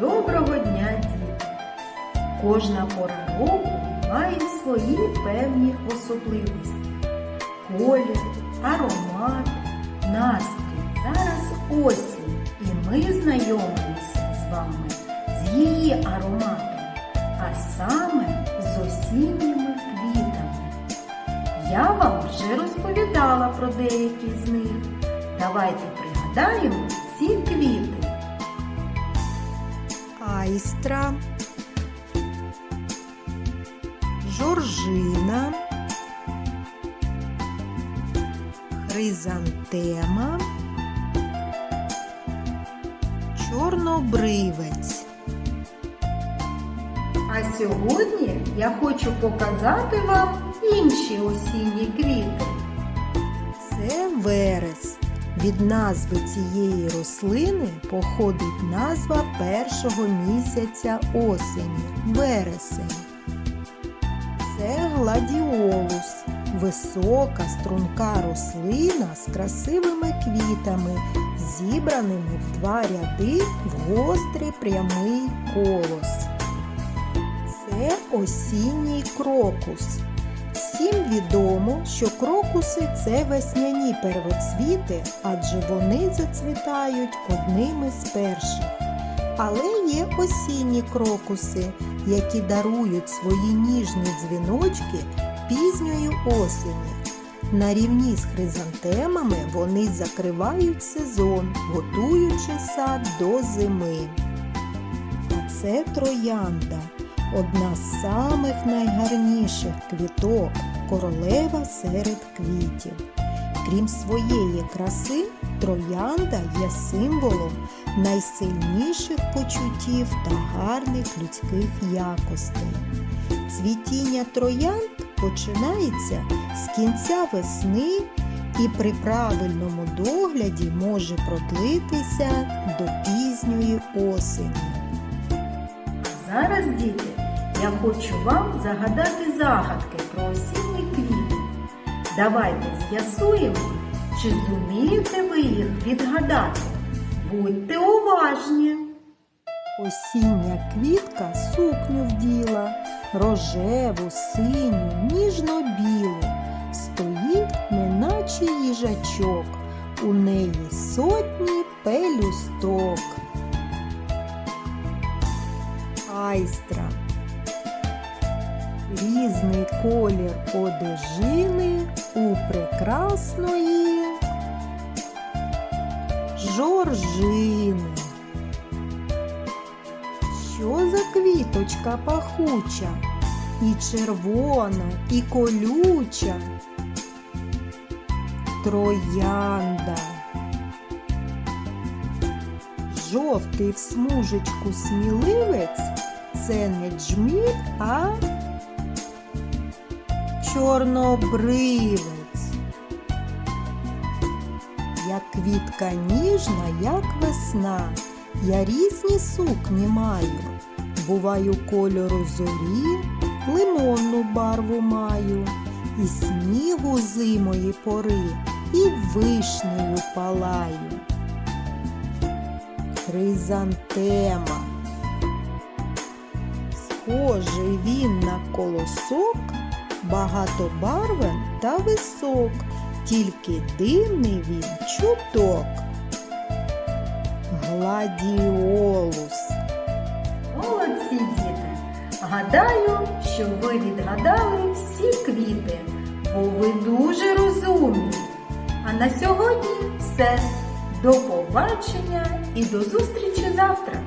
Доброго дня, діти! Кожна пора року має свої певні особливості. Колір, аромат, настрій. Зараз осінь, і ми знайомимося з вами з її ароматом, а саме з осінніми квітами. Я вам вже розповідала про деякі з них. Давайте пригадаємо Айстра, Жоржина, Хризантема, Чорнобривець. А сьогодні я хочу показати вам інші осінні квіти. Це верес. Від назви цієї рослини походить назва першого місяця осені вересень. Це гладіолус, висока струнка рослина з красивими квітами, зібраними в два ряди в гострий прямий колос. Це осінній крокус. Всім відомо, що крокуси це весняні первоцвіти, адже вони зацвітають одними з перших. Але є осінні крокуси, які дарують свої ніжні дзвіночки пізньої осені. На рівні з хризантемами вони закривають сезон, готуючи сад до зими. А це троянда одна з самих найгарніших квіток, королева серед квітів. Крім своєї краси, троянда є символом найсильніших почуттів та гарних людських якостей. Цвітіння троянд починається з кінця весни і при правильному догляді може продлитися до пізньої осені. Зараз, діти, я хочу вам загадати загадки про осінні квіти. Давайте з'ясуємо, чи зумієте ви їх відгадати. Будьте уважні! Осіння квітка сукню вділа, рожеву, синю, ніжно-білу, стоїть, неначе їжачок, у неї сотні пелюсток. Айстра. Різний колір одежини у прекрасної жоржини. Що за квіточка пахуча, і червона, і колюча. Троянда. Жовтий в смужечку сміливець це не джміль, а чорнобривець. Я квітка ніжна, як весна. Я різні сукні маю. Буваю кольору зорі, лимонну барву маю, і снігу зимої пори, і вишнею палаю. Хризантема. Схожий він на колосок, багатобарвен та висок, тільки дивний він чуток. Гладіолус. Молодці, діти! Гадаю, що ви відгадали всі квіти, бо ви дуже розумні. А на сьогодні все. До побачення і до зустрічі завтра!